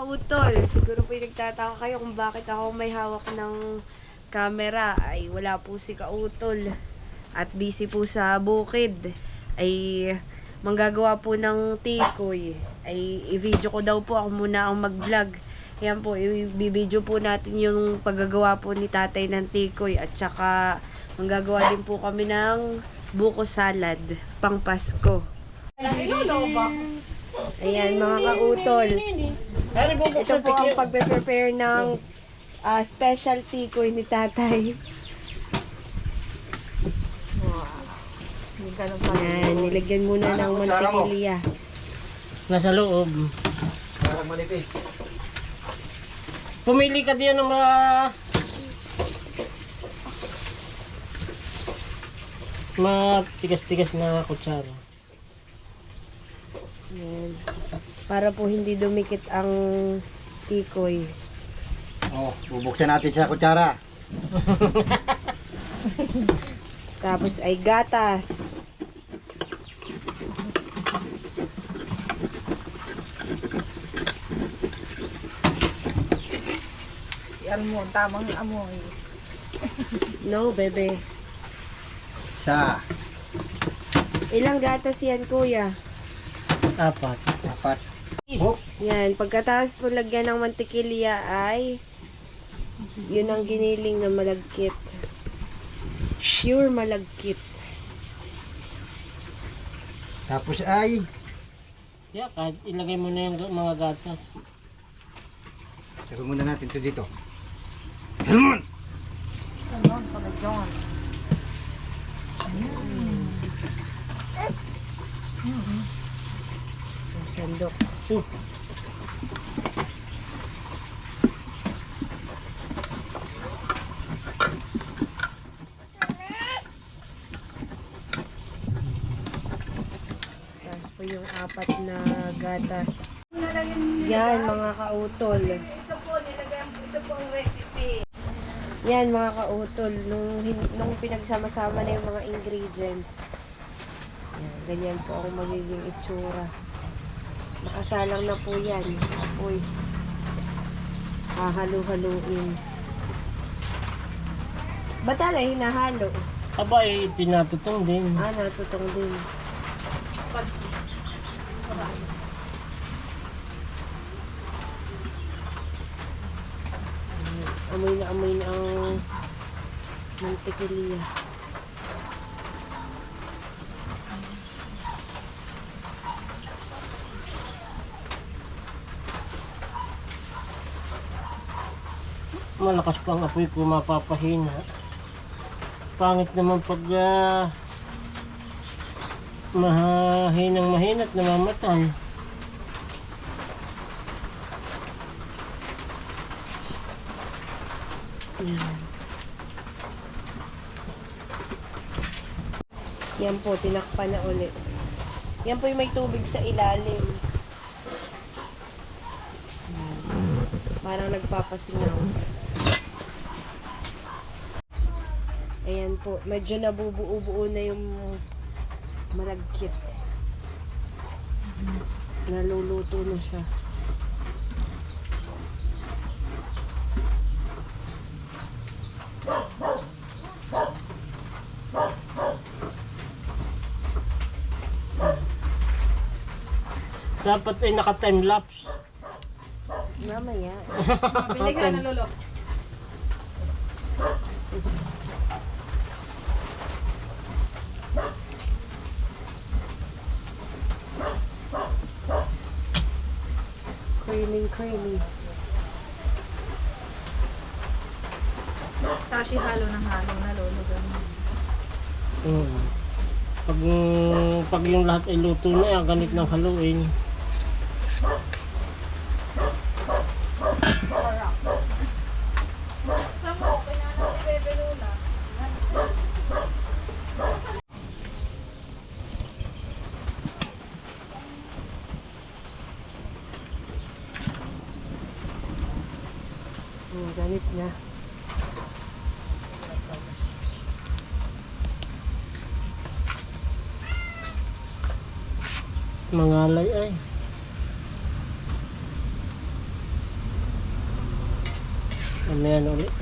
kautol? Siguro po yung nagtataka kayo kung bakit ako may hawak ng camera. Ay wala po si kautol. At busy po sa bukid. Ay manggagawa po ng tikoy. Ay i-video ko daw po ako muna ang mag-vlog. Yan po, i-video po natin yung paggagawa po ni tatay ng tikoy. At saka manggagawa din po kami ng buko salad pang Pasko. Ayan mga kautol. Ito po ang pagpe-prepare ng ah, specialty ko ni tatay. Ayan, nilagyan muna ng mantikilya. Nasa loob. Parang manipis Pumili ka diyan ng mga... mga tigas-tigas na kutsara. Ayan. Para po hindi dumikit ang tikoy. Oh, bubuksan natin sa kutsara Tapos ay gatas. Yan mo, tamang amoy. No, bebe. Sa Ilang gatas yan, kuya? Apat. Apat Oh, Yan, pagkatapos po lagyan ng mantikilya ay yun ang giniling na malagkit. Pure malagkit. Tapos ay Yeah, kahit ilagay mo na yung mga gatas. Tagol muna natin ito dito Helmon! Ano, pagkakyon. Ang sandok. Uh, Tapos po yung apat na gatas. Yan, mga kautol. Yan, mga kautol. Nung, nung pinagsama-sama na yung mga ingredients. Yan, ganyan po ang magiging itsura. Nakasalang na po yan sa apoy. Hahalo-haluin. Ba't tala hinahalo? aba eh, tinatutong din. Ah, natutong din. Amoy na amoy na ang mantikilya. Malakas pa apoy ko mapapahina. Pangit naman pag uh, mahinang mahina at namamatay. Yan. Yan po, tinakpan na ulit. Yan po yung may tubig sa ilalim. Yan. Parang nagpapasingaw. Ayan po, medyo nabubuo-buo na yung malagkit. Naluluto na siya. Dapat ay naka-time lapse. Mamaya. Mabili ka na, Lolo. Creamy, creamy. Tashi halo ng halo na, Lolo. Ganun. Mm. Pag, pag yung lahat ay luto na, ang ganit ng haluin. Oh, ganit na. Mangalay ay. Ano yan ulit?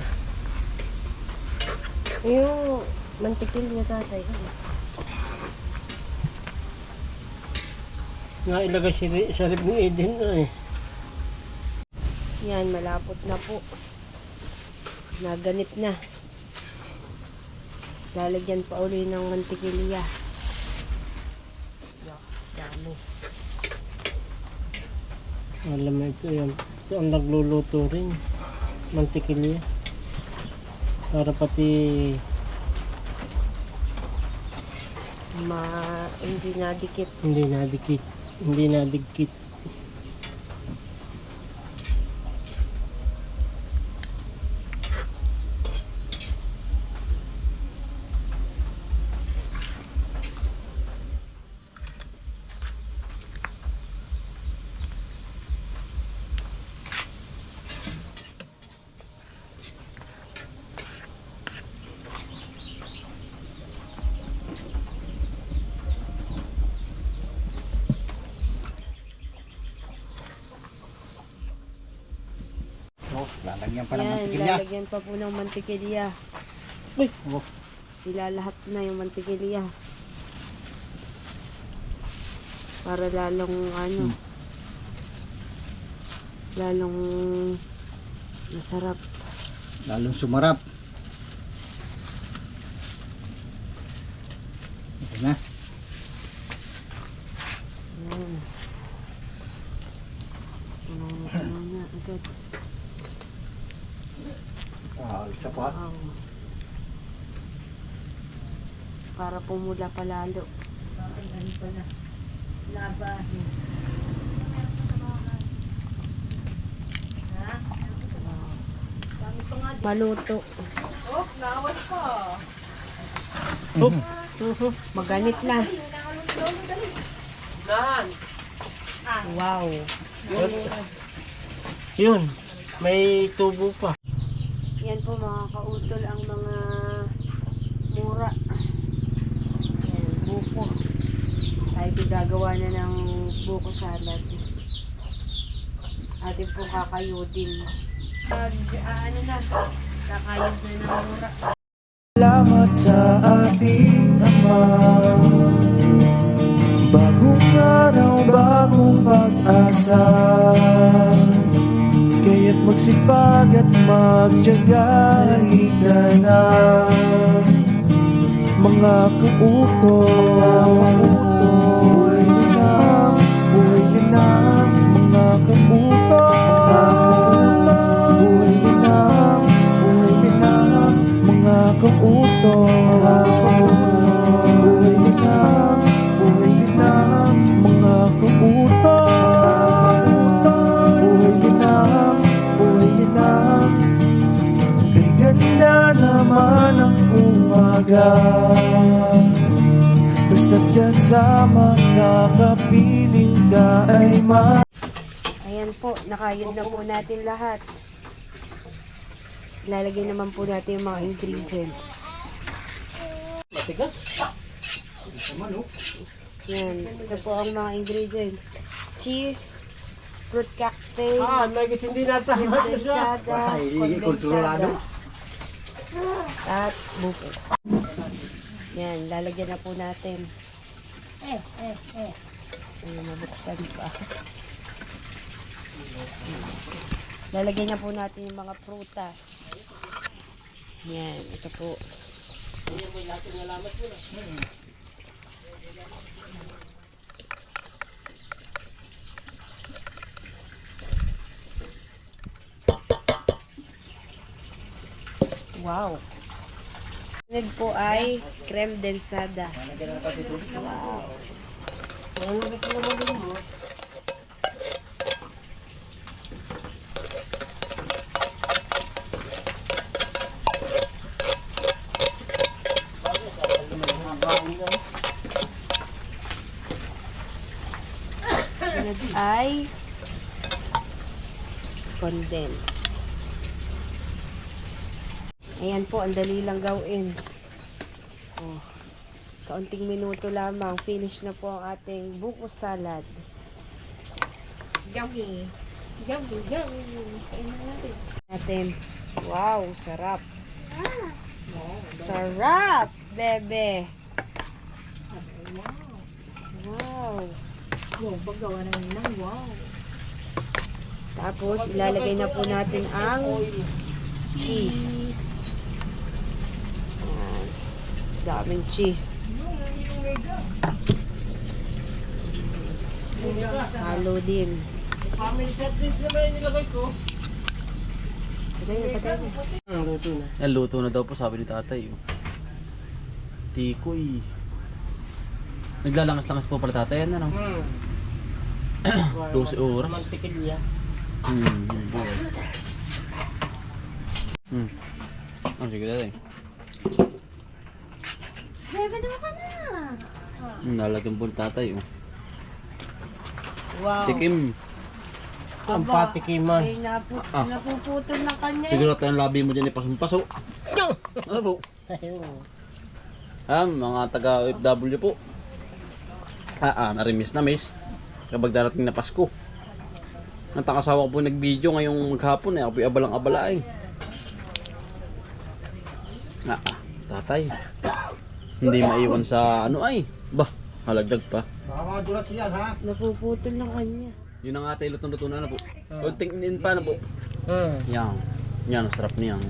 Yung mantikil niya tatay. Nga ilagay si, sa rib ni Eden ay. Yan, malapot na po. Naganit na. Lalagyan pa uli ng mantikilya. Dami. Alam mo ito yan. Ito ang nagluluto rin. Mantikilya. Para pati Ma, hindi nadikit. hindi nadikit. Hindi nadikit. Lalagyan pa ng Yan, mantikilya. lalagyan pa po ng mantikilya. Uy! Oh. Ilalahat na yung mantikilya. Para lalong ano, lalong masarap. Lalong sumarap. Ito na. Yan. Ano na agad. Ah, isa pa. Wow. Para pumula pa lalo. Maluto. Oh. Mhm. Maganit na. Wow. Yun. May tubo pa. Yan po mga kautol ang mga mura. Yan, buko. Tayo gagawa na ng buko salad. Atin po kakayudin. Uh, ano na, kakayod na ng mura. Salamat sa ating Ama Bagong araw, bagong pag-asa Kaya't magsipag at magtyaga Halika na Mga kautoy nakayod na po natin lahat. Lalagay naman po natin yung mga ingredients. Matigas. Yan, ito po ang mga ingredients. Cheese, fruit cocktail, Ah, may hindi kondensada, Ay, kontrolado. kondensada, at buko. Yan, lalagyan na po natin. Eh, eh, eh. Ayun, mabuksan pa. Lalagyan na po natin yung mga prutas. Yan, ito po. Wow. Sunod po ay creme densada. Wow. Sunod ay condense. Ayan po, ang dali lang gawin. Oh. Kaunting minuto lamang, finish na po ang ating buko salad. Yummy. Yummy, yummy. Kain na natin. Natin. Wow, sarap. Sarap, bebe. Wow. Wow, paggawa na yun ng wow. Tapos, ilalagay na po natin ang cheese. Ayan. Daming cheese. Halo din. Family set din naman yung nilagay ko. Ang luto na. Yan, luto na daw po sabi ni tatay. oh. Tikoy. Naglalangas-langas po pala tatay yan, ano? Hmm. 12 oras. Mantikilya. Hmm, yun po. Hmm. Oh, sige tatay. Hmm, nalagyan po ni tatay, oh. Wow. Tikim. Ang patikiman. Ay, napu Ah. napuputol ng kanya. Siguro tayo ang labi mo dyan ipasong-paso. Ano po? Ayun. Ah, mga taga OFW po. Ah, ah, narimis na miss. Kapag darating na Pasko. Ang takasawa ko po nag-video ngayong maghapon eh. Ako po abalang-abala eh. Ah, ah, tatay. Hindi maiwan sa ano ay. Bah, halagdag pa. Baka mga dulat yan ha. Napuputol ng kanya. Yun ang ate, lutong-luto na na po. O, tingin pa na po. Hmm. Yan. Yan, ang sarap niyan.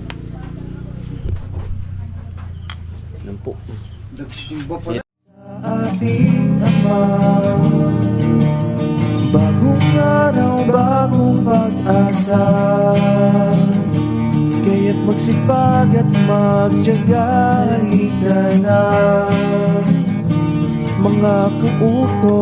Yan po. Nagsimba pa ating Ama Bagong araw, bagong pag-asa. Kaya't magsipag at magtyaga Halika na. Mga kauto